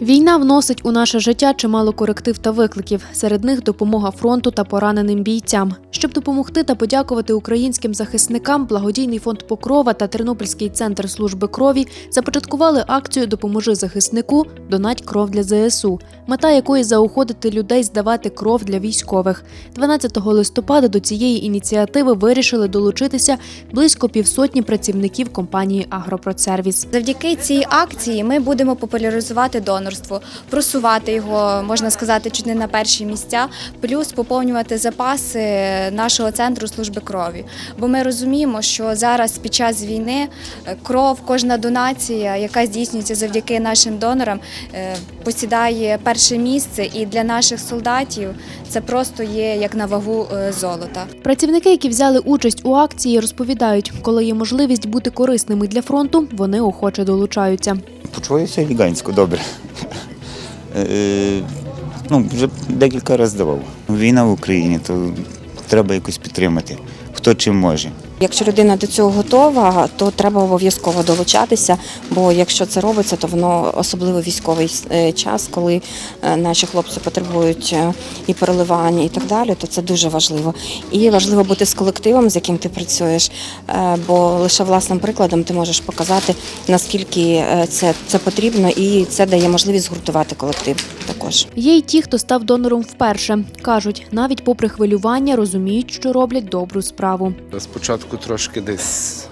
Війна вносить у наше життя чимало коректив та викликів. Серед них допомога фронту та пораненим бійцям. Щоб допомогти та подякувати українським захисникам, благодійний фонд Покрова та Тернопільський центр служби крові започаткували акцію Допоможи захиснику Донать кров для ЗСУ, мета якої заохотити людей здавати кров для військових. 12 листопада до цієї ініціативи вирішили долучитися близько півсотні працівників компанії Агропродсервіс. Завдяки цій акції ми будемо популяризувати донорство, просувати його, можна сказати, чуть не на перші місця, плюс поповнювати запаси нашого центру служби крові. Бо ми розуміємо, що зараз під час війни е, кров, кожна донація, яка здійснюється завдяки нашим донорам, е, посідає перше місце, і для наших солдатів це просто є як на вагу е, золота. Працівники, які взяли участь у акції, розповідають, коли є можливість бути корисними для фронту, вони охоче долучаються. Почуваюся елегантсько, добре. Е, ну, вже декілька разів давав. Війна в Україні, то треба якось підтримати, хто чим може. Якщо людина до цього готова, то треба обов'язково долучатися, бо якщо це робиться, то воно особливо військовий е, час, коли е, наші хлопці потребують е, і переливання, і так далі, то це дуже важливо. І важливо бути з колективом, з яким ти працюєш, бо лише власним прикладом ти можеш показати, наскільки це, це потрібно, і це дає можливість згуртувати колектив також. Є й ті, хто став донором вперше. кажуть, навіть попри хвилювання, розуміють, що роблять добру справу. Спочатку трошки десь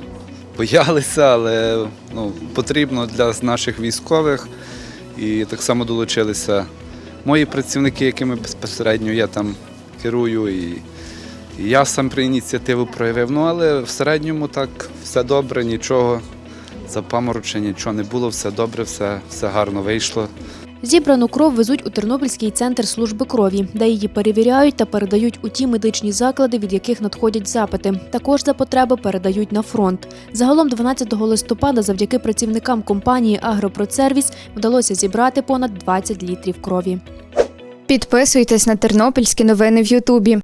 боялися, але ну, потрібно для наших військових. І так само долучилися мої працівники, якими безпосередньо я там керую. І я сам при ініціативу проявив. Ну, але в середньому так все добре, нічого запаморочення, нічого не було, все добре, все, все гарно вийшло. Зібрану кров везуть у Тернопільський центр служби крові, де її перевіряють та передають у ті медичні заклади, від яких надходять запити. Також за потреби передають на фронт. Загалом 12 листопада, завдяки працівникам компанії Агропродсервіс, вдалося зібрати понад 20 літрів крові. Підписуйтесь на тернопільські новини в Ютубі.